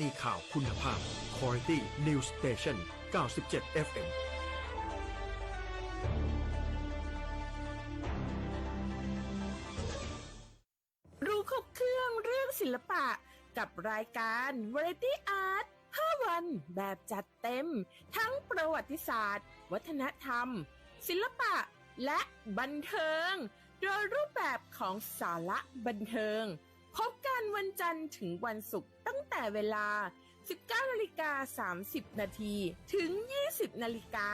นีข่าวคุณภาพ Quality News Station 97 FM รู้ครบเครื่องเรื่องศิลปะกับรายการ Variety Art 5 วันแบบจัดเต็ม ทั้งประวัติศาสตร์ วัฒนธรรม ศิลปะและบันเทิง โดยรูปแบบของสาระบันเทิง พบกันวันจันทร์ถึงวันศุกร์ตั้งแต่เวลา 19นาฬิกา30 นาทีถึง 20นาฬิกา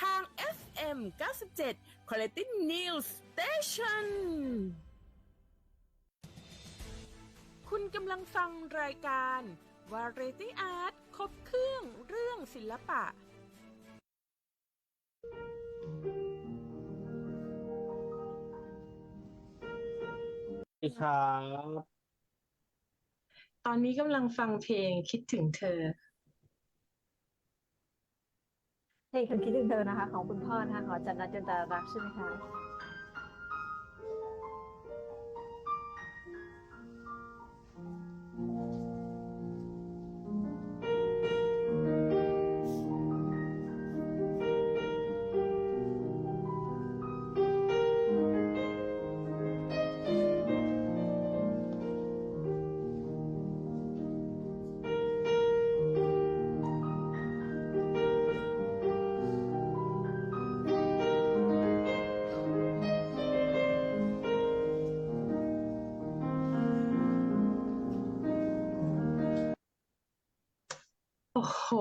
ทาง FM 97 Quality News Station คุณกำลังฟังรายการ Variety Art ครบเครื่องเรื่องศิลปะ ดีครับตอนนี้กำลังฟังเพลงคิดถึงเธอ เพลงคนคิดถึงเธอนะคะ ของคุณพ่อนะคะของจันนัทจันตารักษ์ใช่ไหมคะ โอ้โห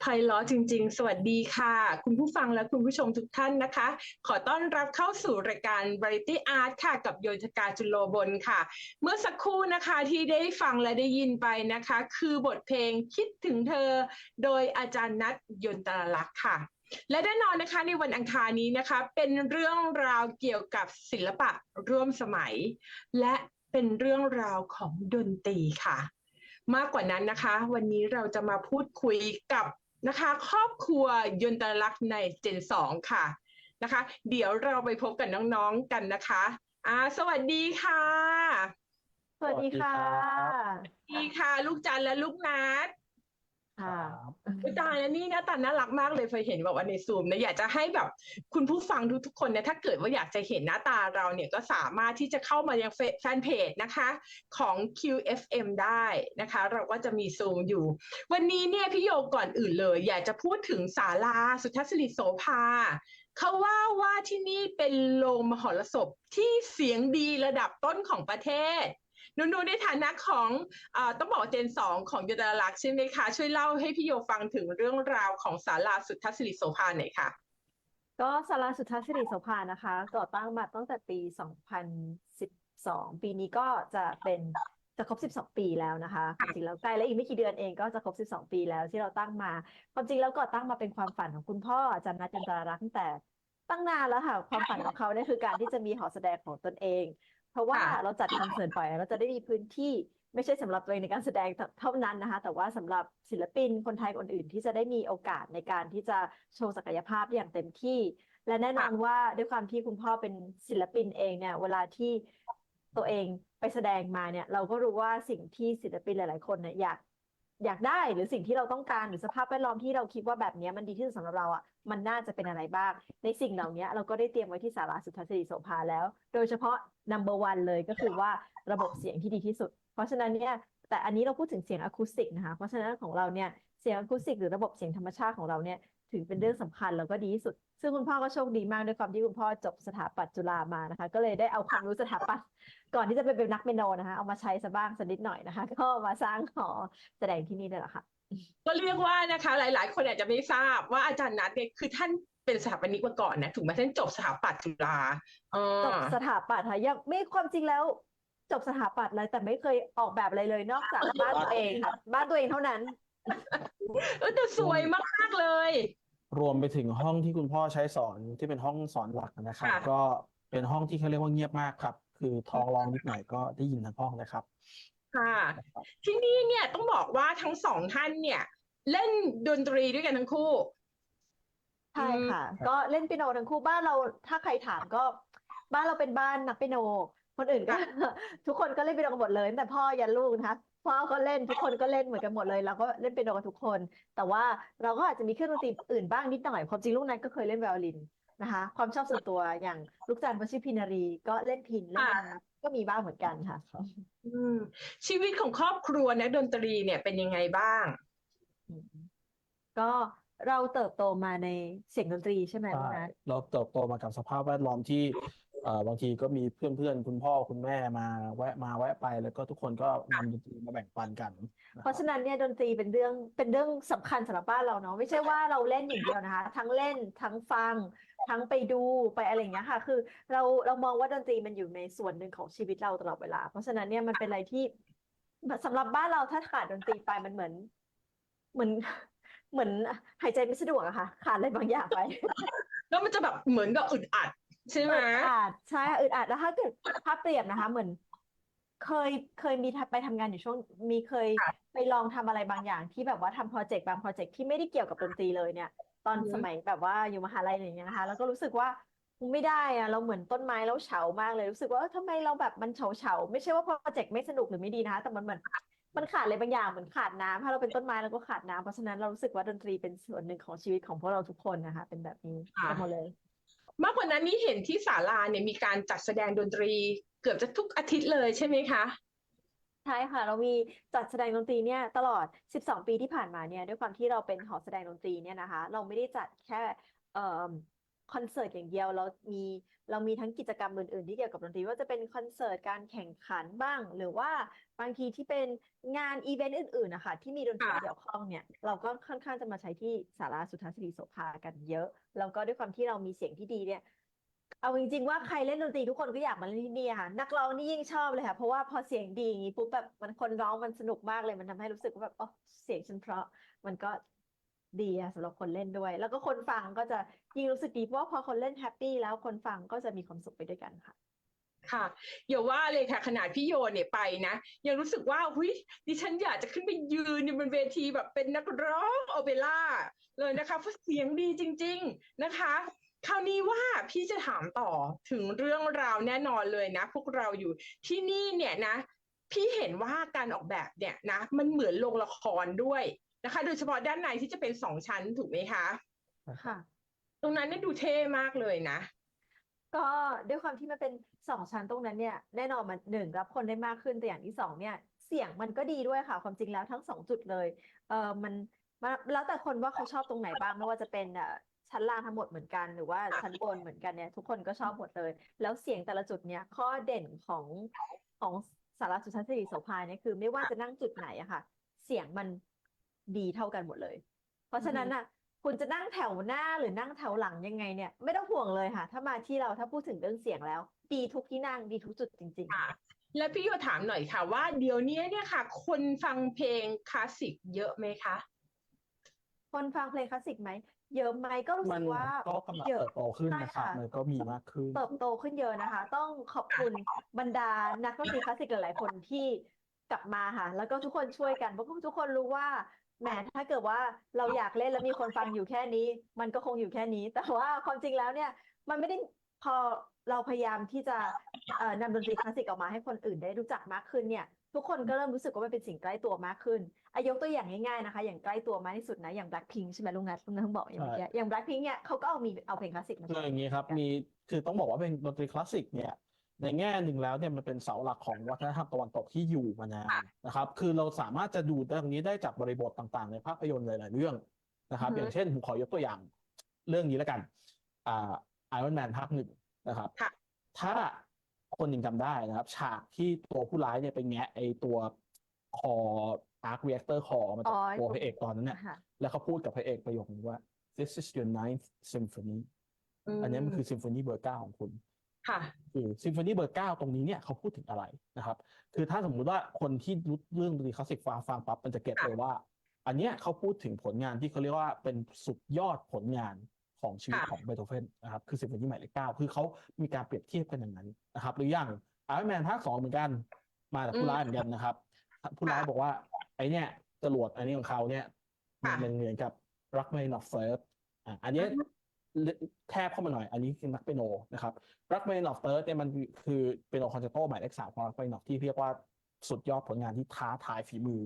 ไพเราะจริง ๆ สวัสดีค่ะ คุณผู้ฟังและคุณผู้ชมทุกท่านนะคะ ขอต้อนรับเข้าสู่รายการ Variety Art ค่ะ กับโยธกาจุโลบลค่ะ เมื่อสักครู่นะคะที่ได้ฟังและได้ยินไปนะคะ คือบทเพลงคิดถึงเธอ โดยอาจารย์นัทยนตรลักษ์ค่ะ และแน่นอนนะคะในวันอังคารนี้นะคะ เป็นเรื่องราวเกี่ยวกับศิลปะร่วมสมัย และเป็นเรื่องราวของดนตรีค่ะ มากกว่านั้นนะคะ วันนี้เราจะมาพูดคุยกับนะคะ ครอบครัวยนตลักษณ์ในเจนสองค่ะนะคะ เดี๋ยวเราไปพบกับน้องๆกันนะคะอ่าสวัสดีค่ะ สวัสดีค่ะ สวัสดีค่ะ ลูกจันและลูกนัด ค่ะตายแล้วนี่หน้าตาน่ารักมากเลยเคยเห็นแบบว่าในซูมนะอยากจะให้แบบคุณผู้ฟังทุกๆคนเนี่ยถ้าเกิดว่าอยากจะเห็นหน้าตาเราเนี่ยก็สามารถที่จะเข้ามายังแฟนเพจนะคะ ของ QFM ได้นะคะ เราก็จะมีซูมอยู่ วันนี้เนี่ยพี่โยก่อนอื่นเลย อยากจะพูดถึงศาลาสุทัศนโสภาเขาว่าว่าที่นี่เป็นโรงมหรสพที่เสียงดีระดับต้นของประเทศ หนูๆในฐานะของเอ่อต้องบอกว่าเจนสองของยดาลักษณ์ใช่ไหมคะ ช่วยเล่าให้พี่โยฟังถึงเรื่องราวของศาลาสุทัศนโสภาหน่อยค่ะ ก็ศาลาสุทธาสิริโสภานะคะ ก่อตั้งมาตั้งแต่ปี 2012 ปีนี้ก็จะเป็นจะครบ 12 ปีแล้วนะคะจริงๆแล้วใกล้แล้วอีกไม่กี่เดือนเองก็จะครบ 12 ปีแล้วที่เราตั้งมา ความจริงแล้วก่อตั้งมาเป็นความฝันของคุณพ่ออาจารย์นัทจันตรารักษ์ตั้งแต่ตั้งนานแล้วค่ะ ความฝันของเขาเนี่ยคือการที่จะมีหอแสดงของตนเอง เพราะว่าค่ะเราจัดคอนเสิร์ตบ่อยเราจะได้มีพื้นที่ไม่ใช่สำหรับตัวเองในการแสดงเท่านั้นนะคะ แต่ว่าสำหรับศิลปินคนไทยคนอื่นที่จะได้มีโอกาสในการที่จะโชว์ศักยภาพได้อย่างเต็มที่ และแน่นอนว่าด้วยความที่คุณพ่อเป็นศิลปินเองเนี่ย เวลาที่ตัวเองไปแสดงมาเนี่ย เราก็รู้ว่าสิ่งที่ศิลปินหลาย ๆ คนเนี่ยอยาก อยากได้หรือสิ่งที่เราต้องการหรือสภาพแวดล้อมที่เราคิดว่าแบบนี้มันดีที่สุดสำหรับเราอะมันน่าจะเป็นอะไรบ้าง ในสิ่งเหล่านี้เราก็ได้เตรียมไว้ที่สาราสุทธาสิริโสภาแล้ว โดยเฉพาะ number one เลยก็คือว่าระบบเสียงที่ดีที่สุด เพราะฉะนั้นเนี่ยแต่อันนี้เราพูดถึงเสียงอะคูสติกนะคะเพราะฉะนั้นของเราเนี่ยเสียงอะคูสติกหรือระบบเสียงธรรมชาติของเราเนี่ย ถือเป็นเรื่องสำคัญแล้วก็ดีที่สุด ซึ่งคุณพ่อก็โชคดีมากด้วยความที่คุณพ่อจบสถาปัตย์จุฬามานะคะ ก็เลยได้เอาความรู้สถาปัตย์ก่อนที่จะไปเป็นนักเปียโนนะคะเอามาใช้ซะบ้างสักนิดหน่อยนะคะ ก็มาสร้างหอแสดงที่นี่นี่แหละค่ะก็เรียกว่านะคะ หลาย ๆ คนอาจจะไม่ทราบว่าอาจารย์นัทเนี่ยคือท่านเป็นสถาปนิกมาก่อนนะถูกไหมท่านจบสถาปัตย์จุฬาเอจอบสถาปัตย์ค่ะยังไม่ความจริงแล้วจบสถาปัตย์เลยแต่ไม่เคยออกแบบอะไรเลยนอกจากบ้านตัวเองค่ะ บ้านตัวเองเท่านั้นเออแต่สวยมากๆเลย รวมไปถึงห้องที่คุณพ่อใช้สอนที่เป็นห้องสอนหลักนะครับ ค่ะ ก็เป็นห้องที่เขาเรียกว่าเงียบมากครับ คือท้องร้องนิดหน่อยก็ได้ยินทั้งห้องเลยครับ ค่ะ ที่นี่เนี่ยต้องบอกว่าทั้งสองท่านเนี่ย เล่นดนตรีด้วยกันทั้งคู่ ใช่ค่ะ ก็เล่นเปียโนทั้งคู่บ้านเราถ้าใครถามก็ บ้านเราเป็นบ้านนักเปียโน คนอื่นก็ ทุกคนก็เล่นเปียโนกันหมดเลยตั้งแต่พ่อยันลูกนะคะพ่อก็เล่นทุกคนก็เล่นเหมือนกันหมดเลยเราก็เล่นเปียโนกันทุกคน แต่ว่าเราก็อาจจะมีเครื่องดนตรีอื่นบ้างนิดหน่อยความจริงลูกนั้นก็เคยเล่นไวโอลินนะคะ ความชอบส่วนตัวอย่างลูกจันทร์วชิพินารีก็เล่นพินเล่นค่ะอะไรก็มีบ้างเหมือนกันค่ะอืมชีวิตของครอบครัวนักดนตรีเนี่ยเป็นยังไงบ้างอืมก็เราเติบโตมาในเสียงดนตรีใช่ไหมใช่ลูกนัทเราเติบโตมากับสภาพแวดล้อมที่เอ่อ บางทีก็มีเพื่อนๆ คุณพ่อคุณแม่มาแวะมาแวะไป แล้วก็ทุกคนก็นำดนตรีมาแบ่งปันกันนะเพราะคฉะรับนั้นเนี่ยดนตรีเป็นเรื่องเป็นเรื่องสำคัญสำหรับบ้านเราเนาะไม่ใช่ว่าเราเล่นอย่างเดียวนะคะ ทั้งเล่นทั้งฟัง ทั้งไปดูไปอะไรอย่างเงี้ยค่ะ คือเราเรามองว่าดนตรีมันอยู่ในส่วนหนึ่งของชีวิตเราตลอดเวลา เพราะฉะนั้นเนี่ยมันเป็นอะไรที่สำหรับบ้านเราถ้าขาดดนตรีไปมันเหมือน เหมือนเหมือนหายใจไม่สะดวกอะค่ะ ขาดอะไรบางอย่างไป แล้วมันจะแบบเหมือนกับอึดอัด ใช่ไหมอึดอัดใช่ค่ะอึดอัดแล้วถ้าเกิดถ้าเปรียบนะคะ เหมือน เคยเคยมีทำไปทำงานอยู่ช่วง มีเคยค่ะไปลองทำอะไรบางอย่างที่แบบว่าทำโปรเจกต์บางโปรเจกต์ที่ไม่ได้เกี่ยวกับดนตรีเลยเนี่ย ตอนอือฮึ สมัยแบบว่าอยู่มหาลัยอะไรอย่างเงี้ยนะคะ แล้วก็รู้สึกว่าไม่ได้อะเราเหมือนต้นไม้แล้วเฉามากเลยรู้สึกว่าเออทำไมเราแบบมันเฉาเฉาไม่ใช่ว่าโปรเจกต์ไม่สนุกหรือไม่ดีนะคะ แต่มันเหมือนมันขาดอะไรบางอย่างเหมือนขาดน้ำถ้าเราเป็นต้นไม้เราก็ขาดน้ำเพราะฉะนั้นเรารู้สึกว่าดนตรีเป็นส่วนหนึ่งของชีวิตของพวกเราทุกคนนะคะ เป็นแบบนี้ค่ะ กันหมดเลย มากกว่านั้นนี่เห็นที่ศาลาเนี่ยมีการจัดแสดงดนตรี เกือบจะทุกอาทิตย์เลยใช่ไหมคะใช่ค่ะเรามีจัดแสดงดนตรีเนี่ยตลอด 12 ปีที่ผ่านมาเนี่ยด้วยความที่เราเป็นหอแสดงดนตรีเนี่ยนะคะ เราไม่ได้จัดแค่ คอนเสิร์ตอย่างเดียวเรามีเรามีทั้งกิจกรรมอื่นๆ ที่เกี่ยวกับดนตรีว่าจะเป็นคอนเสิร์ตการแข่งขันบ้าง หรือว่าบางทีที่เป็นงานอีเวนต์อื่นๆนะคะที่มีดนตรีค่ะเกี่ยวข้องเนี่ยเราก็ค่อนข้างจะมาใช้ที่ศาลาสุทธาสิริโสภากันเยอะแล้วก็ด้วยความที่เรามีเสียงที่ดีเนี่ยเอาจริงๆว่าใครเล่นดนตรีทุกคนก็อยากมาเล่นที่นี่อะค่ะ นักร้องนี่ยิ่งชอบเลยค่ะเพราะว่าพอเสียงดีอย่างนี้ปุ๊บแบบมันคนร้องมันสนุกมากเลยมันทำให้รู้สึกว่าแบบอ๋อเสียงฉันเพราะมันก็ ดีอะสำหรับคนเล่นด้วย แล้วก็คนฟังก็จะยิ่งรู้สึกดีเพราะว่าพอคนเล่นแฮปปี้แล้วคนฟังก็จะมีความสุขไปด้วยกันค่ะค่ะอย่าว่าเลยค่ะขนาดพี่โยนเนี่ยไปนะยังรู้สึกว่าหุยดิฉันอยากจะขึ้นไปยืนอยู่บนเวทีแบบเป็นนักร้องโอเปร่าเลยนะคะเพราะเสียงดีจริง ๆนะคะ คราวนี้ว่าพี่จะถามต่อถึงเรื่องราวแน่นอนเลยนะ พวกเราอยู่ที่นี่เนี่ยนะ พี่เห็นว่าการออกแบบเนี่ยนะ มันเหมือนโรงละครด้วย นะคะ โดยเฉพาะด้านในที่จะเป็นสองชั้นถูกไหมคะ ค่ะ ตรงนั้นเนี่ยดูเท่มากเลยนะ ก็ด้วยความที่มันเป็นสองชั้นตรงนั้นเนี่ยแน่นอนมันหนึ่งรับคนได้มากขึ้นแต่อย่างที่สองเนี่ยเสียงมันก็ดีด้วยค่ะ ความจริงแล้วทั้งสองจุดเลย เออมันมันแล้วแต่คนว่าเขาชอบตรงไหนบ้างไม่ว่าจะเป็นเอ่อชั้นล่างทั้งหมดเหมือนกันหรือว่าชั้นบนเหมือนกันเนี่ยทุกคนก็ชอบหมดเลย แล้วเสียงแต่ละจุดเนี่ยข้อเด่นของของสารสุทธาสิริโสภาเนี่ยคือ ไม่ว่าจะนั่งจุดไหนอะค่ะ เสียงมัน ดีเท่ากันหมดเลย เพราะฉะนั้นน่ะ คุณจะนั่งแถวหน้าหรือนั่งแถวหลังยังไงเนี่ย ไม่ต้องห่วงเลยค่ะ ถ้ามาที่เราถ้าพูดถึงเรื่องเสียงแล้ว ดีทุกที่นั่งดีทุกจุดจริงค่ะ แล้วพี่โยถามหน่อยค่ะว่าเดี๋ยวนี้เนี่ยค่ะ คนฟังเพลงคลาสสิกเยอะไหมคะๆคนฟังเพลงคลาสสิกไหม เยอะไหมก็รู้มัสึนกว่าก็กำลังเยอะ เติบโตขึ้นใช่นะครับ ค่ะ มันก็มีมากขึ้น เติบโตขึ้นเยอะนะคะ ต้องขอบคุณบรรดานักดนตรีคลาสสิกหลายๆคนที่กลับมาค่ะ แล้วก็ทุกคนช่วยกันเพราะทุกคนรู้ว่า แหมถ้าเกิดว่าเราอยากเล่นแล้วมีคนฟังอยู่แค่นี้ มันก็คงอยู่แค่นี้ แต่ว่าความจริงแล้วเนี่ย มันไม่ได้พอเราพยายามที่จะเอ่อนำดนตรีคลาสสิกออกมาให้คนอื่นได้รู้จักมากขึ้นเนี่ย ทุกคนก็เริ่มรู้สึกว่ามันเป็นสิ่งใกล้ตัวมากขึ้นอายกตัวอย่างง่ายๆนะคะ อย่างใกล้ตัวมากที่สุดนะ อย่าง Blackpink ใช่ไหมลุงนัทลุงนัทเพิ่งบอกอย่างเมื่อกี้อย่าง Blackpink เนี่ยเขาก็เอามีเอาเพลงคลาสสิกมาคือใช้อย่างนี้ครับ มีคือต้องบอกว่าเป็นดนตรีคลาสสิกเนี่ย ในแง่หนึ่งแล้วเนี่ยมันเป็นเสาหลักของวัฒนธรรมตะวันตกที่อยู่มานานนะครับ คือเราสามารถจะดูตรงนี้ได้จากบริบทต่างๆ ในภาพยนตร์หลายๆเรื่องนะครับอือฮึอย่างเช่นผมขอยกตัวอย่าง เรื่องนี้แล้วกันอ่าไอรอนแมนภาคหนึ่งนะครับค่ะถ้าคนยังจำได้นะครับ ฉากที่ตัวผู้ร้ายเนี่ยไปแงะไอตัวคออาร์คเรียกเตอร์คอมาจากอ๋อตัวพระเอกตอนนั้นเนี่ยค่ะแล้วเขาพูดกับพระเอกประโยคนึงว่า this is your ninth symphony อันนี้มันคือซิมโฟนีเบอร์เก้าของคุณ ค่ะคือซิมโฟนีเบอร์เก้าตรงนี้เนี่ยเขาพูดถึงอะไรนะครับ คือถ้าสมมุติว่าคนที่รู้เรื่องดนตรีคลาสสิกฟังฟังปั๊บมันจะเก็ตเลยว่า อันเนี้ยเขาพูดถึงผลงานที่เขาเรียกว่าเป็นสุดยอดผลงานของชีวิตค่ะของเบโธเฟนนะครับคือซิมโฟนีหมายเลขเก้าคือเขามีการเปรียบเทียบกันอย่างนั้นนะครับหรืออย่างไอรอนแมนภาคสองเหมือนกัน มาจากผู้ร้ายเหมือนกันนะครับผู้ร้ายบอกว่า ไอเนี่ยจรวดอันนี้ของเขาเนี่ยมันเป็นเหมือนกับรักไม่นอฟเฟิร์สอะอันเนี้ย แคบเข้ามาหน่อย อันนี้คือนักเปียโนนะครับรักเมนอฟเติร์ดเนี่ยมันคือเปียโนคอนแชร์โตหมายเลขสามของรักเมนอฟที่เรียกว่าสุดยอดผลงานที่ท้าทายฝีมือ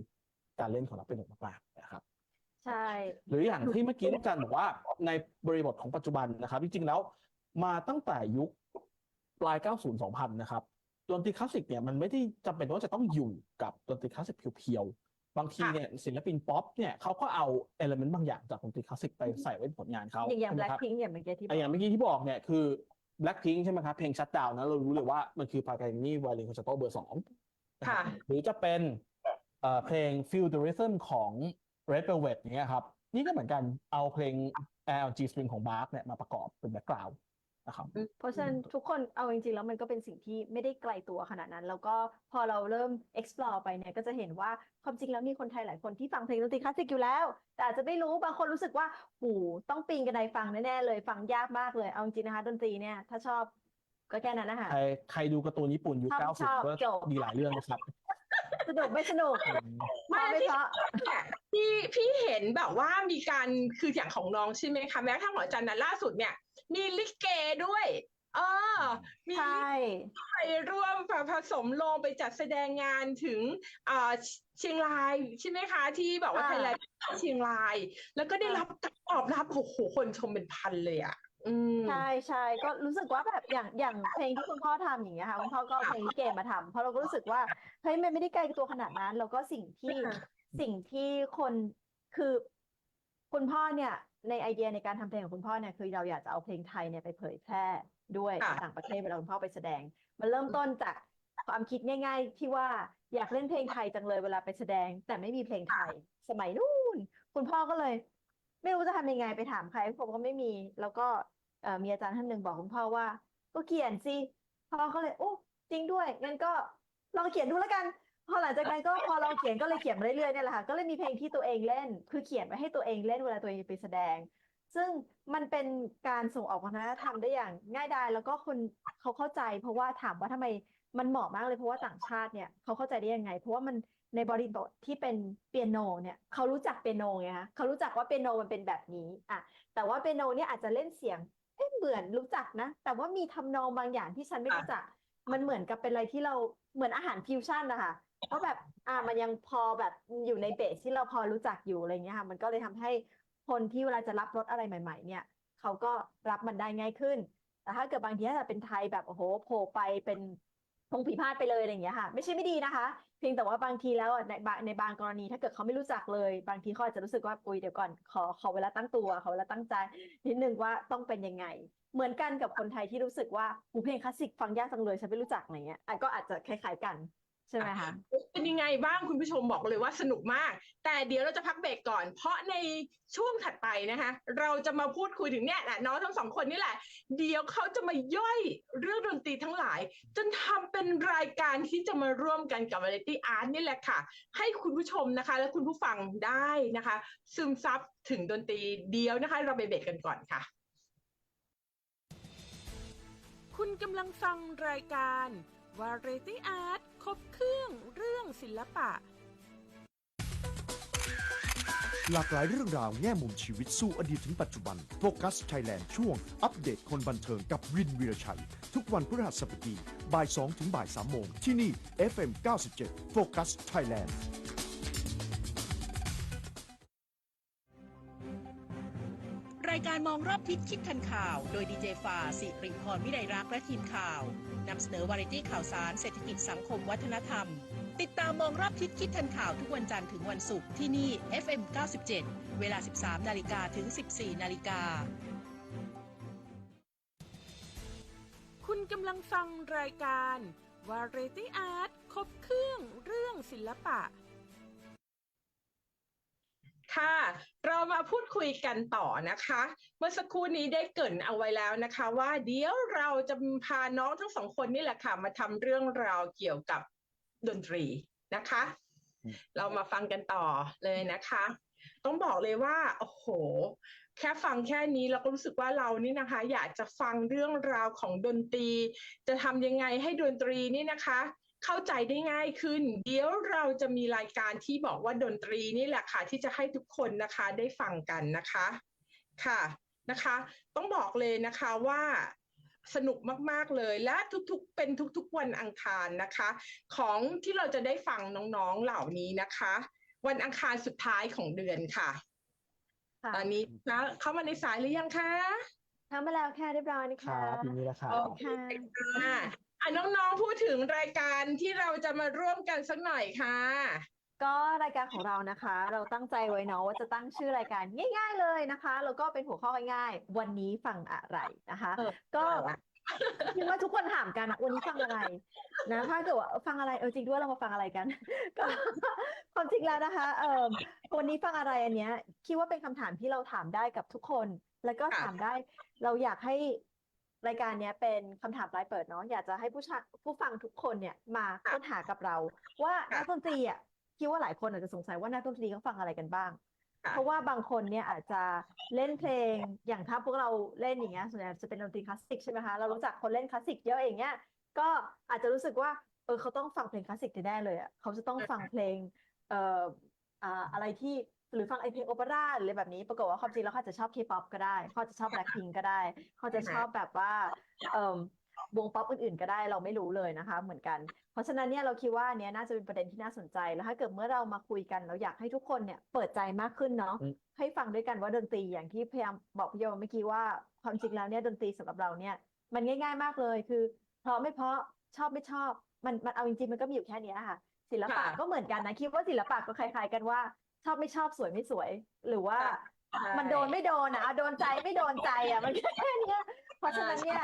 การเล่นของนักเปียโนมากๆนะครับใช่ หรืออย่างที่เมื่อกี้อาจารย์บอกว่าในบริบทของปัจจุบันนะครับจริงๆแล้วมาตั้งแต่ยุคปลาย 90 2000 นะครับดนตรีคลาสสิกเนี่ยมันไม่ได้จำเป็นว่าจะต้องอยู่กับดนตรีคลาสสิกเพียวๆ บางทีเนี่ยศิลปินป๊อปเนี่ยเขาก็เอาเอลเมนต์บางอย่างจากดนตรีคลาสสิกไปใส่ไว้ในผลงานเขาอย่างอย่าง ใช่ไหมครับ Blackpink อย่างเมื่อกี้ที่บอะออกย่างเมื่อกี้ที่บอกเนี่ยคือ Blackpink ใช่ไหมครับ เพลงชัดดาวนะเรารู้เลยว่ามันคือพา a ก a นี่ไวโอลินคอนแชร์โตเบอร์สองนะครับค่ะ หรือจะเป็นเอ่อเพลง Feel the Rhythm ของ Red Velvet อย่างเงี้ยครับ นี่ก็เหมือนกันเอาเพลง LG String ของ Bach เนี่ยมาประกอบเป็นแบ็กกราวด์ นะครับเพราะฉะนั้นทุกคนเอาจริงๆ แล้วมันก็เป็นสิ่งที่ไม่ได้ไกลตัวขนาดนั้น แล้วก็พอเราเริ่ม explore ไปเนี่ยก็จะเห็นว่าความจริงแล้วมีคนไทยหลายคนที่ฟังเพลงดนตรีคลาสสิกอยู่แล้ว แต่อาจจะไม่รู้บางคนรู้สึกว่าโอ้ต้องปีนกระไดฟังแน่ๆเลยฟังยากมากเลยเอาจริงๆนะคะดนตรีเนี่ยถ้าชอบก็แค่นั้นนะคะใครใครดูการ์ตูนญี่ปุ่นยุคชอบชอบ90ก็จบมีหลายเรื่องนะครับสนุกไม่สนุกไม่เพราะไม่ที่เพราะเนี่ยพี่พี่เห็นแบบว่ามีการคืออย่างของน้องใช่ไหมคะแม้กระทั่งหมอจันนะล่าสุดเนี่ย มีลิเกด้วยเออมีใช่ไปร่วมผสมลงไปจัดแสดงงานถึงอ่าเชียงรายใช่ไหมคะ ที่แบบว่าไทยแลนด์เชียงราย แล้วก็ได้รับการตอบรับโอ้โหคนชมเป็นพันเลยอะอืมใช่ใช่ก็รู้สึกว่าแบบอย่างอย่างเพลงที่คุณพ่อทำอย่างเงี้ยค่ะคุณพ่อก็เอาเพลงลิเกมาทำเพราะเราก็รู้สึกว่าเฮ้ยมันไม่ได้ไกลตัวขนาดนั้น แล้วก็สิ่งที่ค่ะสิ่งที่คนคือคุณพ่อเนี่ย ในไอเดียในการทำเพลงของคุณพ่อเนี่ยคือเราอยากจะเอาเพลงไทยเนี่ยไปเผยแพร่ด้วยค่ะต่างประเทศเวลาคุณพ่อไปแสดง มันเริ่มต้นจากความคิดง่าย ๆ ที่ว่าอยากเล่นเพลงไทยจังเลยเวลาไปแสดง แต่ไม่มีเพลงไทยสมัยนู้นคุณพ่อก็เลย ไม่รู้จะทำยังไงไปถามใครผมก็ไม่มี แล้วก็เอ่อมีอาจารย์ท่านหนึ่งบอกคุณพ่อว่า ก็เขียนสิพ่อก็เลยโอ้จริงด้วยงั้นก็ลองเขียนดูแล้วกัน พอหลังจากนั้นก็พอลองเขียนก็เลยเขียนมาเรื่อยๆเนี่ยแหละค่ะก็เลยมีเพลงที่ตัวเองเล่น คือเขียนไว้ให้ตัวเองเล่นเวลาตัวเองไปแสดง ซึ่งมันเป็นการส่งออกวัฒนธรรมได้อย่างง่ายดายแล้วก็คนเขาเข้าใจ เพราะว่าถามว่าทำไมมันเหมาะมากเลยเพราะว่าต่างชาติเนี่ยเขาเข้าใจได้ยังไง เพราะว่ามันในบริบทที่เป็นเปียโนเนี่ยเขารู้จักเปียโนไงคะเขารู้จักว่าเปียโนมันเป็นแบบนี้อะแต่ว่าเปียโนเนี่ยอาจจะเล่นเสียงเอ๊ะเหมือนรู้จักนะ แต่ว่ามีทำนองบางอย่างที่ฉันไม่รู้จัก มันเหมือนกับเป็นอะไรที่เราเหมือนอาหารฟิวชั่นนะคะ เพราะแบบอ่ามันยังพอแบบอยู่ในเบสที่เราพอรู้จักอยู่อะไรเงี้ยค่ะมันก็เลยทำให้คนที่เวลาจะรับรสอะไรใหม่ ๆ เนี่ยเขาก็รับมันได้ง่ายขึ้น แต่ถ้าเกิดบางทีถ้าเป็นไทยแบบโอ้โหโผล่ไปเป็นพงผีพาดไปเลยอะไรอย่างเงี้ยค่ะ ไม่ใช่ไม่ดีนะคะ เพียงแต่ว่าบางทีแล้วอะในบางในบางกรณีถ้าเกิดเขาไม่รู้จักเลย บางทีเขาอาจจะรู้สึกว่าปุยเดี๋ยวก่อนขอขอเวลาตั้งตัวขอเวลาตั้งใจนิดนึงว่าต้องเป็นยังไง เหมือนกันกับคนไทยที่รู้สึกว่าหูเพลงคลาสสิกฟังยากจังเลยฉันไม่รู้จักอะไรเงี้ยอะก็อาจจะคล้ายๆกัน ใช่ไหมคะเป็นยังไงบ้างคุณผู้ชมบอกเลยว่าสนุกมาก แต่เดี๋ยวเราจะพักเบรกก่อน เพราะในช่วงถัดไปนะคะ เราจะมาพูดคุยถึงเนี่ยแหละน้องทั้งสองคนนี่แหละ เดี๋ยวเขาจะมาย่อยเรื่องดนตรีทั้งหลาย จนทำเป็นรายการที่จะมาร่วมกันกับ Variety Art นี่แหละค่ะ ให้คุณผู้ชมนะคะ และคุณผู้ฟังได้นะคะ ซึมซับถึงดนตรีเดียวนะคะ เราไปเบรกกันก่อนค่ะ คุณกำลังฟังรายการ วาเรตี้อาร์ตครบเครื่องเรื่องศิลปะ หลากหลายเรื่องราวแง่มุมชีวิตสู้อดีตถึงปัจจุบันโฟกัสไทยแลนด์ช่วง อัปเดตคนบันเทิงกับวินวีรชัย ทุกวันพฤหัสบดีบ่าย2ถึงบ่าย3โมงที่นี่ FM 97 Focus Thailand การมองรอบทิศคิดทันข่าว โดยดีเจฟาสิริพรวิไลรักและทีมข่าวนำเสนอวาไรตี้ข่าวสารเศรษฐกิจสังคมวัฒนธรรม ติดตามมองรอบทิศคิดทันข่าวทุกวันจันทร์ถึงวันศุกร์ที่นี่ FM 97 เวลา 13 นาฬิกาถึง 14 นาฬิกา คุณกำลังฟังรายการ Variety Art ครบเครื่องเรื่องศิลปะ ค่ะ เรามาพูดคุยกันต่อนะคะ เมื่อสักครู่นี้ได้เกรินเอาไว้แล้วนะคะ ว่าเดี๋ยวเราจะพาน้องทั้งสองคนนี่แหละค่ะ มาทำเรื่องราวเกี่ยวกับดนตรีนะคะอืมเรามาฟังกันต่อเลยนะคะ ต้องบอกเลยว่าโอ้โห แค่ฟังแค่นี้เราก็รู้สึกว่าเรานี่นะคะ อยากจะฟังเรื่องราวของดนตรี จะทำยังไงให้ดนตรีนี่นะคะ เข้าใจได้ง่ายขึ้น เดี๋ยวเราจะมีรายการที่บอกว่าดนตรีนี่แหละค่ะ ที่จะให้ทุกคนนะคะได้ฟังกันนะคะค่ะนะคะ ต้องบอกเลยนะคะว่าสนุกมาก ๆ เลยและทุกๆ เป็นทุกๆ วันอังคารนะคะ ของที่เราจะได้ฟังน้องๆเหล่านี้นะคะ วันอังคารสุดท้ายของเดือนค่ะค่ะตอนนี้นะเข้ามาในสายหรือยังคะทำมาแล้วค่ะเรียบร้อยนะครัคะบทีนี้แหละครับโอค่ะอ่าอะ น้องๆพูดถึงรายการที่เราจะมาร่วมกันสักหน่อยค่ะ ก็รายการของเรานะคะ เราตั้งใจไว้เนาะว่าจะตั้งชื่อรายการง่าย ๆเลยนะคะ แล้วก็เป็นหัวข้อง่ายๆ วันนี้ฟังอะไรนะคะเออก็คิดว่าทุกคนถามกันอะวันนี้ฟังอะไรนะถ้าเกิดว่าฟังอะไรเออจริงด้วยเรามาฟังอะไรกัน ก็ความจริงแล้วนะคะ เออวันนี้ฟังอะไรอันเนี้ย คิดว่าเป็นคำถามที่เราถามได้กับทุกคน แล้วก็ค่ะถามได้ เราอยากให้ รายการเนี้ยเป็นคำถามปลายเปิดเนาะอยากจะให้ผู้ชะผู้ฟังทุกคนเนี่ยมาค้นหากับเรา ว่านักดนตรีอะคิดว่าหลายคนอาจจะสงสัยว่านักดนตรีเขาฟังอะไรกันบ้างค่ะเพราะว่าบางคนเนี่ยอาจจะเล่นเพลงอย่างถ้าพวกเราเล่นอย่างเงี้ยส่วนใหญ่จะเป็นดนตรีคลาสสิกใช่ไหมคะเรารู้จักคนเล่นคลาสสิกเยอะอย่างเงี้ยก็อาจจะรู้สึกว่าเออเขาต้องฟังเพลงคลาสสิกแน่ๆเลยอะเขาจะต้องฟังเพลงเอ่ออ่าอะไรที่ หรือฟังไอเพลงโอเปร่าหรืออะไรแบบนี้ ปรากฏว่าความจริงแล้วเขาอาจจะชอบเคป๊อปก็ได้ เขาอาจจะชอบแบล็คพิงก็ได้ เขาจะชอบแบบว่าเอ่อวงป๊อปอื่นๆก็ได้เราไม่รู้เลยนะคะ เหมือนกัน เพราะฉะนั้นเนี่ยเราคิดว่าอันเนี้ยน่าจะเป็นประเด็นที่น่าสนใจแล้วถ้าเกิดเมื่อเรามาคุยกันเราอยากให้ทุกคนเนี่ยเปิดใจมากขึ้นเนาะอืมให้ฟังด้วยกันว่าดนตรีอย่างที่พยายามบอกพี่โยเมื่อกี้ว่าความจริงแล้วเนี่ยดนตรีสำหรับเราเนี่ย มันง่าย ๆมากเลยคือ เพราะไม่เพราะชอบไม่ชอบ มันมันเอาจริงๆมันก็มีอยู่แค่เนี้ยค่ะศิลปะค่ะก็เหมือนกันนะคิดว่าศิลปะก็คล้ายๆกันว่าช อบไม่ชอบสวยไม่สวย หรือว่ามันโดนไม่โดนอะเอาโดนใจไม่โดนใจอะมันแค่เนี้ยเพราะฉะนั้นเนี่ย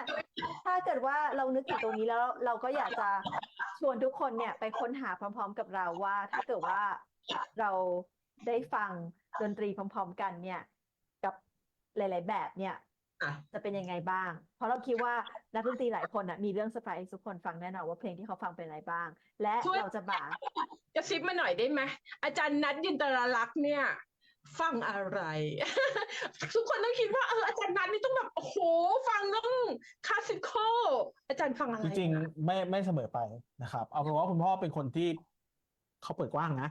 ถ้าเกิดว่าเรานึกถึงตรงนี้แล้วเราก็อยากจะชวนทุกคนเนี่ยไปค้นหาพร้อม ๆ กับเราว่า ถ้าเกิดว่าเราได้ฟังดนตรีพร้อม ๆ กันเนี่ย กับหลาย ๆ แบบเนี่ยอะ จะเป็นยังไงบ้าง เพราะเราคิดว่านักดนตรีหลายคนอะมีเรื่องเซอร์ไพรส์ทุกคนฟังแน่นอนว่าเพลงที่เขาฟังเป็นอะไรบ้าง และช่วย เราจะบ่ากระซิบมาหน่อยได้ไหมอาจารย์นัทยินตราลักษณ์เนี่ย ฟังอะไร ทุกคนต้องคิดว่าเอออาจารย์นัทนี่ต้องแบบโอ้โหฟังเรื่องคลาสสิคอลอาจารย์ฟังอะไรจริงนะๆไม่ไม่เสมอไปนะครับ เอาเป็นว่าคุณพ่อเป็นคนที่เขาเปิดกว้างนะ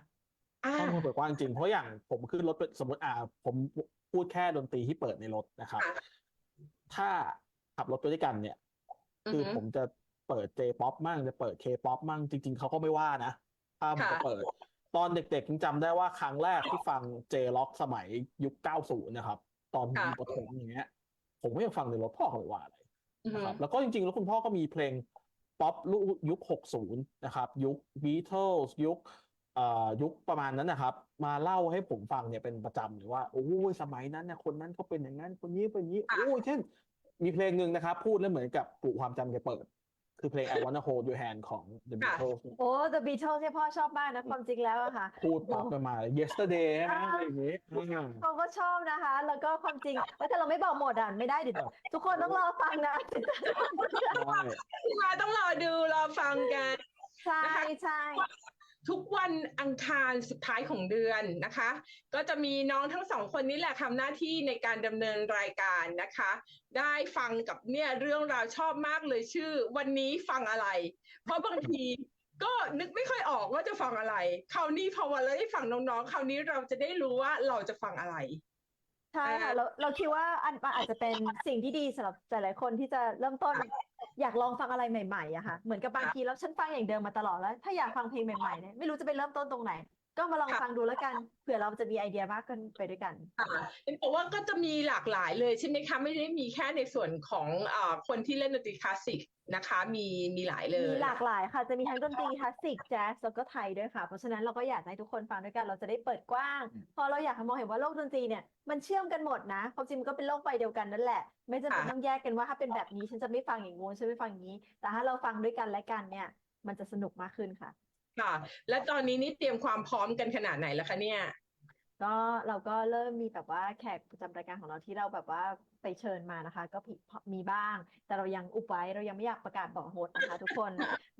อ่า เขาเป็นคนเปิดกว้างจริงเพราะอย่างผมขึ้นรถสมมติอ่า ผมพูดแค่ดนตรีที่เปิดในรถนะครับ ค่ะ ถ้าขับรถไปด้วยกันเนี่ยอือคือฮึ ผมจะเปิด J-POP มั่งจะเปิด K-POP มั่งจริง ๆเขาก็ไม่ว่านะ ถ้าผมจะค่ะ เปิด ตอนเด็กๆยังจำได้ว่าครั้งแรกที่ฟัง J-Rock สมัยยุค 90 นะครับ ตอนผมอยู่ประถมอย่างเงี้ย ผมก็ยังฟังในรถพ่อเขาไม่ว่าอะไร อือฮึ นะครับแล้วก็จริงๆ แล้วคุณพ่อก็มีเพลงป๊อปยุค 60 นะครับ ยุค Beatles ยุคเอ่อ ยุคประมาณนั้นนะครับ มาเล่าให้ผมฟังเนี่ยเป็นประจำเลยว่าโอ้ยสมัยนั้นเนี่ยคนนั้นเขาเป็นอย่างนั้นคนนี้เป็นอย่างนี้โอ้ยเช่น มีเพลงหนึ่งนะครับ พูดแล้วเหมือนกับปลุกความจำแกเปิด คือเพลง I Wanna Hold Your Hand ของ The ค่ะ Beatles เนี่ยโอ้ The Beatles เนี่ยพ่อชอบมากนะความจริงแล้วอะค่ะ พูดปั๊บมา Yesterday ใช่ไหมอะไรอย่างงี้อืมเขาก็ชอบนะคะ แล้วก็ความจริงเอ้ยแต่เราไม่บอกหมดอะไม่ได้เดี๋ยวทุกคนต้องรอฟังนะมาต้องรอดูรอฟังกันใช่ใช่ ทุกวันอังคารสุดท้ายของเดือนนะคะ ก็จะมีน้องทั้งสองคนนี้แหละทำหน้าที่ในการดำเนินรายการนะคะ ได้ฟังกับเนี่ยเรื่องราวชอบมากเลยชื่อ วันนี้ฟังอะไร เพราะบางทีก็นึกไม่ค่อยออกว่าจะฟังอะไร คราวนี้พอวันเราได้ฟังน้องๆ คราวนี้เราจะได้รู้ว่าเราจะฟังอะไรใช่ค่ะอ่าเราเราคิดว่าอันมันอาจจะเป็นสิ่งที่ดีสำหรับหลายๆคนที่จะเริ่มต้น อยากลองฟังอะไรใหม่ๆอะค่ะ เหมือนกับบางทีแล้วฉันฟังอย่างเดิมมาตลอดแล้ว ถ้าอยากฟังเพลงใหม่ๆเนี่ยไม่รู้จะไปเริ่มต้นตรงไหน ก็มาลองค่ะฟังดูแล้วกันเผื่อเราจะมีไอเดียมากขึ้นไปด้วยกันค่ะเห็นบอกว่าก็จะมีหลากหลายเลยใช่ไหมคะ ไม่ได้มีแค่ในส่วนของอาคนที่เล่นดนตรีคลาสสิกนะคะ มีมีหลายเลย มีหลากหลายค่ะ จะมีทั้งดนตรีคลาสสิกแจ๊สแล้วก็ไทยด้วยค่ะ เพราะฉะนั้นเราก็อยากให้ทุกคนฟังด้วยกัน เราจะได้เปิดกว้าง พอเราอยากให้มองเห็นว่าโลกดนตรีเนี่ยมันเชื่อมกันหมดนะความจริงมันก็เป็นโลกใบเดียวกันนั่นแหละ ไม่จำเป็นค่ะต้องแยกกันว่าถ้าเป็นแบบนี้ฉันจะไม่ฟังอย่างงู้นฉันไม่ฟังอย่างนี้ แต่ถ้าเราฟังด้วยกันและกันเนี่ย มันจะสนุกมากขึ้นค่ะ ค่ะ และตอนนี้นี่เตรียมความพร้อมกันขนาดไหนแล้วคะเนี่ย ก็เราก็เริ่มมีแบบว่าแขกประจำรายการของเราที่เราแบบว่าไปเชิญมานะคะ ก็มีมีบ้าง แต่เรายังอุบไว้เรายังไม่อยากประกาศบอกโฮสต์นะคะ ทุกคน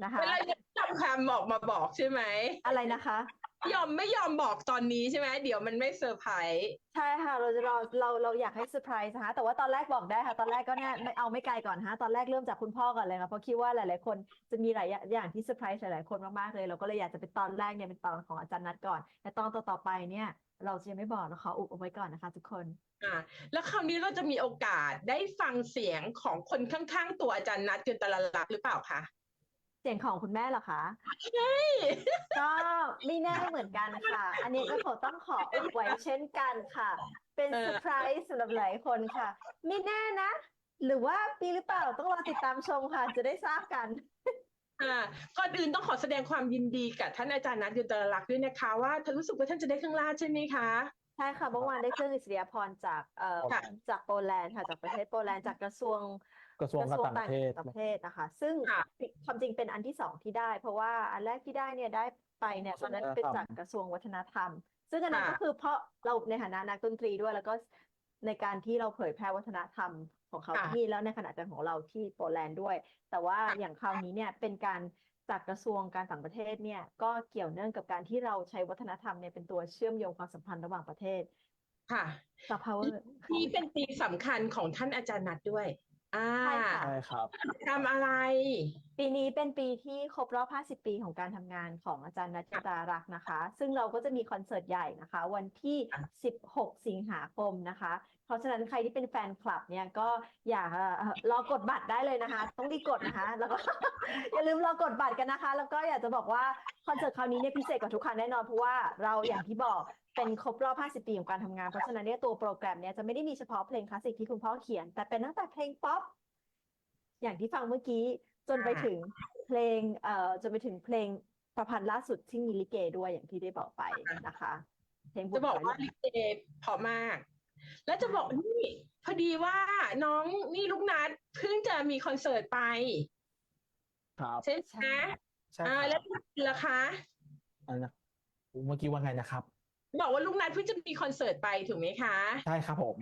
นะคะเวลาจะทำคำบอกมาบอกใช่ไหมอะไรนะคะ ยอมไม่ยอมบอกตอนนี้ใช่ไหมเดี๋ยวมันไม่เซอร์ไพรส์ใช่ค่ะ เราจะรอเราเราอยากให้เซอร์ไพรส์นะคะแต่ว่าตอนแรกบอกได้ค่ะ ตอนแรกก็เนี่ยไม่เอาไม่ไกลก่อนฮะตอนแรกเริ่มจากคุณพ่อก่อนเลยค่ะเพราะคิดว่าหลาย ๆ คนจะมีหลายอย่างที่เซอร์ไพรส์หลาย ๆ คนมาก ๆ เลย เราก็เลยอยากจะเป็นตอนแรกเนี่ยเป็นตอนของอาจารย์นัดก่อนแต่ตอนต่อๆไปเนี่ย เราจะยังไม่บอกนะคะอุบเอาไว้ก่อนนะคะ ทุกคนอ่าแล้วคราวนี้เราจะมีโอกาสได้ฟังเสียงของคนข้างๆ ตัวอาจารย์นัทจุนตลลักษณ์หรือเปล่าคะเสียงของคุณแม่เหรอคะใช่ก็ไม่แน่เหมือนกันค่ะ อันนี้ก็ขอต้องขออุบไว้เช่นกันค่ะ เป็นเซอร์ไพรส์สำหรับหลายคนค่ะ ไม่แน่นะ หรือว่าปีหรือเปล่าต้องรอติดตามชมค่ะ จะได้ทราบกัน อ่าก่อนอื่นต้องขอแสดงความยินดีกับท่านอาจารย์นัทจุนตลลักษณ์ด้วยนะคะ ว่าท่านรู้สึกว่าท่านจะได้เครื่องราชใช่ไหมคะ ใช่ค่ะเมื่อวานได้เครื่องอิสริยาภรณ์จากเอ่อค่ะ จากโปแลนด์ค่ะจากประเทศโปแลนด์จากกระทรวงกระทรวงการต่างประเทศ ประเทศนะคะ ซึ่งค่ะความจริงเป็นอันที่สองที่ได้ เพราะว่าอันแรกที่ได้เนี่ยได้ไปเนี่ยตอนนั้นเป็นจากกระทรวงวัฒนธรรม ซึ่งอันนั้นค่ะ ก็คือเพราะเราในฐานะนักดนตรีด้วยแล้วก็ในการที่เราเผยแพร่วัฒนธรรม ของเขาค่ะที่แล้วในขณะเดียวกันของเราที่โปแลนด์ด้วย แต่ว่าค่ะอย่างคราวนี้เนี่ยเป็นการจากกระทรวงการต่างประเทศเนี่ยก็เกี่ยวเนื่องกับการที่เราใช้วัฒนธรรมเนี่ยเป็นตัวเชื่อมโยงความสัมพันธ์ระหว่างประเทศ ค่ะซอฟต์พาวเวอร์นี่เป็นปีสำคัญของท่านอาจารย์นัทด้วยอ่าใช่ค่ะ ใช่ครับ ทำอะไร ปีนี้เป็นปีที่ครบรอบ 50 ปีของการทำงานของอาจารย์นัทจิตารักษ์นะคะ ซึ่งเราก็จะมีคอนเสิร์ตใหญ่นะคะ วันที่ 16 สิงหาคมนะคะเพราะฉะนั้นใครที่เป็นแฟนคลับเนี่ยก็อย่าเอ่อรอกดบัตรได้เลยนะคะ ต้องรีบกดนะคะ แล้วก็ อย่าลืมรอกดบัตรกันนะคะ แล้วก็อยากจะบอกว่าคอนเสิร์ตคราวนี้เนี่ยพิเศษกว่าทุกครั้งแน่นอนเพราะว่าเราอย่างที่บอกเป็นครบรอบ 50 ปีของการทำงาน เพราะฉะนั้นเนี่ยตัวโปรแกรมเนี่ยจะไม่ได้มีเฉพาะเพลงคลาสสิกที่คุณพ่อเขียน แต่เป็นตั้งแต่เพลงป๊อปอย่างที่ฟังเมื่อกี้จนไปค่ะถึงเพลงเอ่อจนไปถึงเพลงประพันธ์ล่าสุดที่มีลิเกด้วยอย่างที่ได้บอกไปนะคะ เพลงจะบอกว่าบุลิเกเพอมาก แล้วจะบอกนี่พอดีว่าน้องนี่ลูกนัดเพิ่งจะมีคอนเสิร์ตไปครับใช่ไหมใช่อ่าคแล้รัวบล่ะคะอันนะเมื่อกี้ว่าไงนะครับ บอกว่าลูกนัดเพิ่งจะมีคอนเสิร์ตไปถูกไหมคะ ใช่ครับผม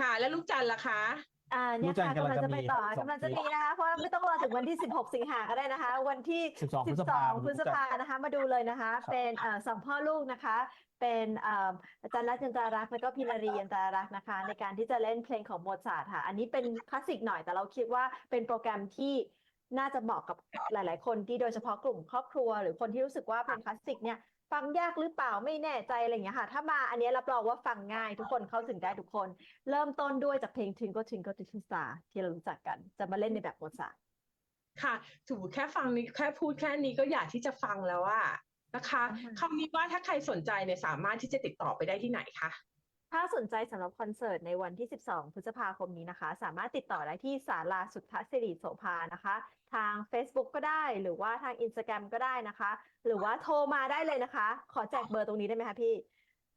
ค่ะ แล้วลูกจันทร์ล่ะคะอ่าเนี่ยรู้จักค่ะกำลังกำลังจะจะไปมีต่อครับกำลังจะสองปีมีนะคะเพราะว่าไม่ต้องรอถึงวันที่ 16 สิงหาก็ได้นะคะ วันที่ 12 พฤษภา12พฤษภานะคะ มาดูเลยนะคะครับเป็นเอ่อสองพ่อลูกนะคะ เป็นอาจารย์รัตน์ยันตรารักษ์แล้วก็พินารียันตรารักษ์นะคะ ในการที่จะเล่นเพลงของโมซาร์ทค่ะ อันนี้เป็นคลาสสิกหน่อยแต่เราคิดว่าเป็นโปรแกรมที่น่าจะเหมาะกับหลาย ๆ คนที่โดยเฉพาะกลุ่มครอบครัว หรือคนที่รู้สึกว่าเพลงคลาสสิกเนี่ยฟังยากหรือเปล่าไม่แน่ใจอะไรอย่างเงี้ยค่ะ ถ้ามาอันนี้รับรองว่าฟังง่ายทุกคนเข้าถึงได้ทุกคน เริ่มต้นด้วยจากเพลง Twinkle Twinkle Little Star ที่เรารู้จักกัน จะมาเล่นในแบบโมซาร์ทค่ะถูกแค่ฟังนี้แค่พูดแค่นี้ก็อยากที่จะฟังแล้วอะ นะคะอ่าคำนี้ว่าถ้าใครสนใจเนี่ยสามารถที่จะติดต่อไปได้ที่ไหนคะถ้าสนใจสำหรับคอนเสิร์ตในวันที่ 12 พฤษภาคมนี้นะคะ สามารถติดต่อได้ที่ศาลาสุทธสิริโสภานะคะ ทาง Facebook ก็ได้หรือว่าทาง Instagram ก็ได้นะคะ หรือว่าโทรมาได้เลยนะคะ ขอแจกเบอร์ตรงนี้ได้ไหมคะพี่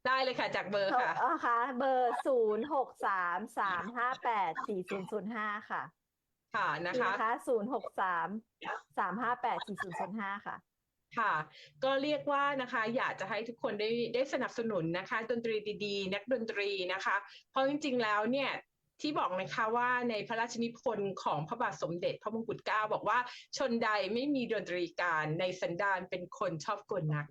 ได้เลยค่ะจากเบอร์โทรค่ะอ่าค่ะ เบอร์ 0 6 3 3 5 8 4 0 0 5 ค่ะ ค่ะนะนี่คะนะคะ0 6 3 3 5 8 4 0 0 5 ค่ะ ค่ะ ก็เรียกว่านะคะอยากจะให้ทุกคนได้ได้สนับสนุนนะคะ ดนตรีดีๆ นักดนตรีนะคะ เพราะจริงๆแล้วเนี่ยที่บอกนะคะว่าในพระราชนิพนธ์ของพระบาทสมเด็จพระมงกุฎเกล้าบอกว่า ชนใดไม่มีดนตรีการในสันดานเป็นคนชอบกลนัก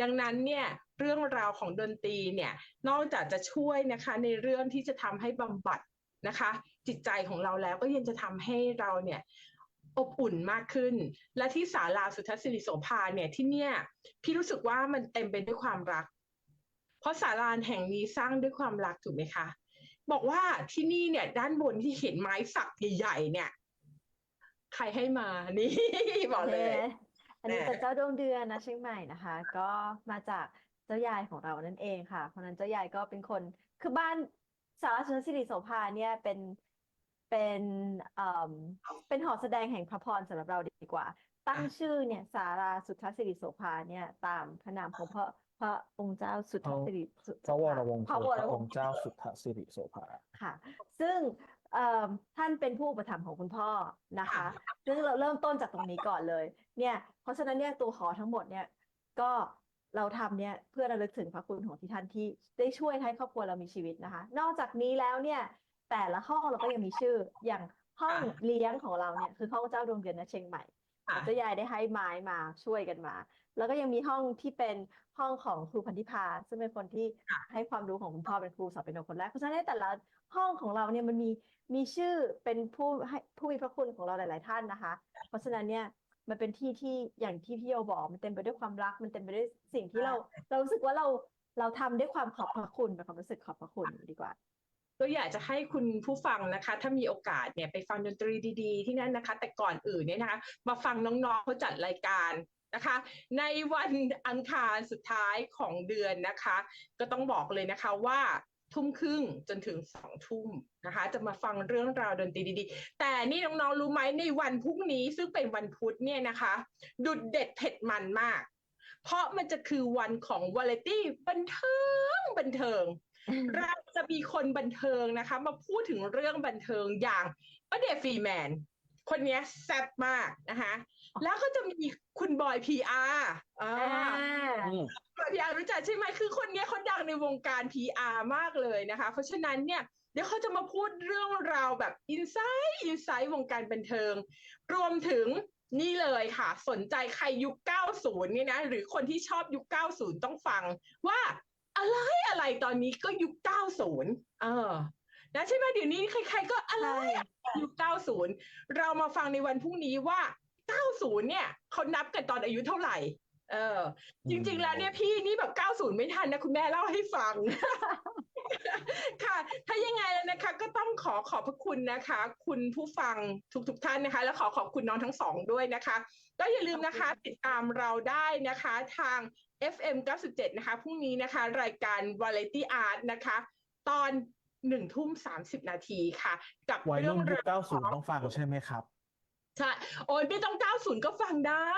ดังนั้นเนี่ยเรื่องราวของดนตรีเนี่ยนอกจากจะช่วยนะคะในเรื่องที่จะทำให้บำบัดนะคะ จิตใจของเราแล้วก็ยังจะทำให้เราเนี่ย อบอุ่นมากขึ้น และที่ศาลาสุทธศิริโสภาเนี่ยที่เนี่ย พี่รู้สึกว่ามันเต็มไปด้วยความรัก เพราะศาลาแห่งนี้สร้างด้วยความรักถูกไหมคะ บอกว่าที่นี่เนี่ย ด้านบนที่เห็นไม้สักใหญ่ๆเนี่ย ใครให้มานี่บอกเลยเอ๊ะอันนี้แน่เป็นเจ้าดวงเดือนนะเชียงใหม่นะคะ ก็มาจากเจ้ายายของเรานั่นเองค่ะ เพราะฉะนั้นเจ้ายายก็เป็นคนคือบ้านสารสุนทรศิริโสภาเนี่ยเป็น เป็นเอ่อเป็นหอแสดงแห่งพระพรสำหรับเราดีกว่า ตั้งชื่อเนี่ยสาราสุทธศิริโสภาเนี่ย ตามพระนามของพระพระองค์เจ้าสุทธศิริสุพระวรวงศ์พระเธวอรพระวองงศ์ค์เจ้าสุทธสิริโสภาค่ะ ซึ่งเอ่อท่านเป็นผู้อุปถัมภ์ของคุณพ่อนะคะค่ะซึ่งเราเริ่มต้นจากตรงนี้ก่อนเลย เนี่ย เพราะฉะนั้นเนี่ยตัวหอทั้งหมดเนี่ยก็เราทำเนี่ยเพื่อระลึกถึงพระคุณของที่ท่านที่ได้ช่วยให้ครอบครัวเรามีชีวิตนะคะ นอกจากนี้แล้วเนี่ย แต่ละห้องเราก็ยังมีชื่อ อย่างห้องเลี้ยงของเราเนี่ยคือห้องเจ้าดวงเดือนณเชียงใหม่ค่ะเจ้ายายได้ให้ไม้มาช่วยกันมา แล้วก็ยังมีห้องที่เป็นห้องของครูพันธิพา ซึ่งเป็นคนที่ให้ความรู้ของคุณพ่อเป็นครูสอนเปียโนคนแรกเพราะฉะนั้นในแต่ละห้องของเราเนี่ยมันมีมีชื่อเป็นผู้ให้ผู้มีพระคุณของเราหลาย ๆ ท่านนะคะ เพราะฉะนั้นเนี่ยมันเป็นที่ที่อย่างที่พี่โยบอกมันเต็มไปด้วยความรัก มันเต็มไปด้วยสิ่งที่เรา เรารู้สึกว่าเราเราทำด้วยความขอบพระคุณเป็นความรู้สึกขอบพระคุณดีกว่า ก็อยากจะให้คุณผู้ฟังนะคะ ถ้ามีโอกาสเนี่ยไปฟังดนตรีดีๆ ที่นั่นนะคะ แต่ก่อนอื่นเนี่ยนะคะ มาฟังน้องๆเขาจัดรายการนะคะ ในวันอังคารสุดท้ายของเดือนนะคะ ก็ต้องบอกเลยนะคะว่าทุ่มครึ่งจนถึงสองทุ่มนะคะ จะมาฟังเรื่องราวดนตรีดีๆ แต่นี่น้องๆรู้ไหมในวันพรุ่งนี้ซึ่งเป็นวันพุธเนี่ยนะคะ ดุดเด็ดเผ็ดมันมาก เพราะมันจะคือวันของวาเลตี้บันเทิงบันเทิง เราจะมีคนบันเทิงนะคะ มาพูดถึงเรื่องบันเทิงอย่างประเดฟรีแมน คนเนี้ยแซ่บมากนะคะ แล้วก็จะมีคุณบอยพีอาร์อ่าอืมบอยพีอาร์รู้จักใช่ไหมคือคนเนี้ยเขาดังในวงการ PR มากเลยนะคะ เพราะฉะนั้นเนี่ยเดี๋ยวเขาจะมาพูดเรื่องราวแบบอินไซต์อินไซต์วงการบันเทิง รวมถึงนี่เลยค่ะ สนใจใครยุค 90เนี่ยนะ หรือคนที่ชอบยุค 90 ต้องฟังว่า อะไรอะไรตอนนี้ก็ยุค90เออนะใช่ไหมเดี๋ยวนี้ใคร ๆ ก็อะไรใช่ยุค90เรามาฟังในวันพรุ่งนี้ว่า90เนี่ยเขานับกันตอนอายุเท่าไหร่ เออ จริง ๆ แล้วเนี่ยพี่นี่แบบ90ไม่ทันนะคุณแม่เล่าให้ฟังค่ะ ถ้ายังไงแล้วนะคะ ก็ต้องขอขอบพระคุณนะคะ คุณผู้ฟังทุกๆท่านนะคะ และขอขอบคุณน้องทั้งสองด้วยนะคะ ก็อย่าลืมนะคะ ติดตามเราได้นะคะ ทาง FM 97 นะคะ พรุ่งนี้นะคะ รายการ Variety Art นะคะ ตอนหนึ่งทุ่มสามสิบนาทีค่ะ กับวัยเรื่รุ่อนงยุคราว90ต้องฟังใช่ไหมครับใช่โอ้ยไม่ต้อง 90 ก็ฟังได้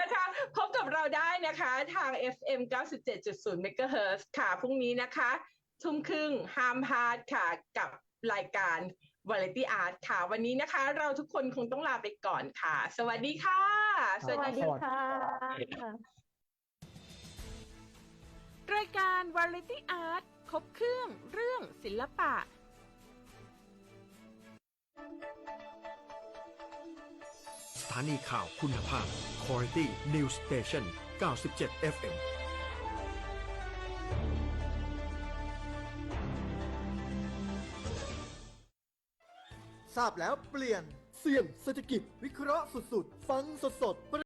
นะคะพบกับเราได้นะคะทาง FM 97.0 MHz ค่ะพรุ่งนี้นะคะ ทุ่มครึ่งห้ามพลาดค่ะกับรายการ Variety Art ค่ะ วันนี้นะคะ เราทุกคนคงต้องลาไปก่อนค่ะ สวัสดีค่ะ สวัสดีค่ะ รายการ Variety Art ครบเครื่องเรื่องศิลปะ สถานีข่าวคุณภาพ Quality News Station 97 FM ทราบแล้วเปลี่ยนเสี่ยงเศรษฐกิจวิเคราะห์สุดๆ ฟังสดๆ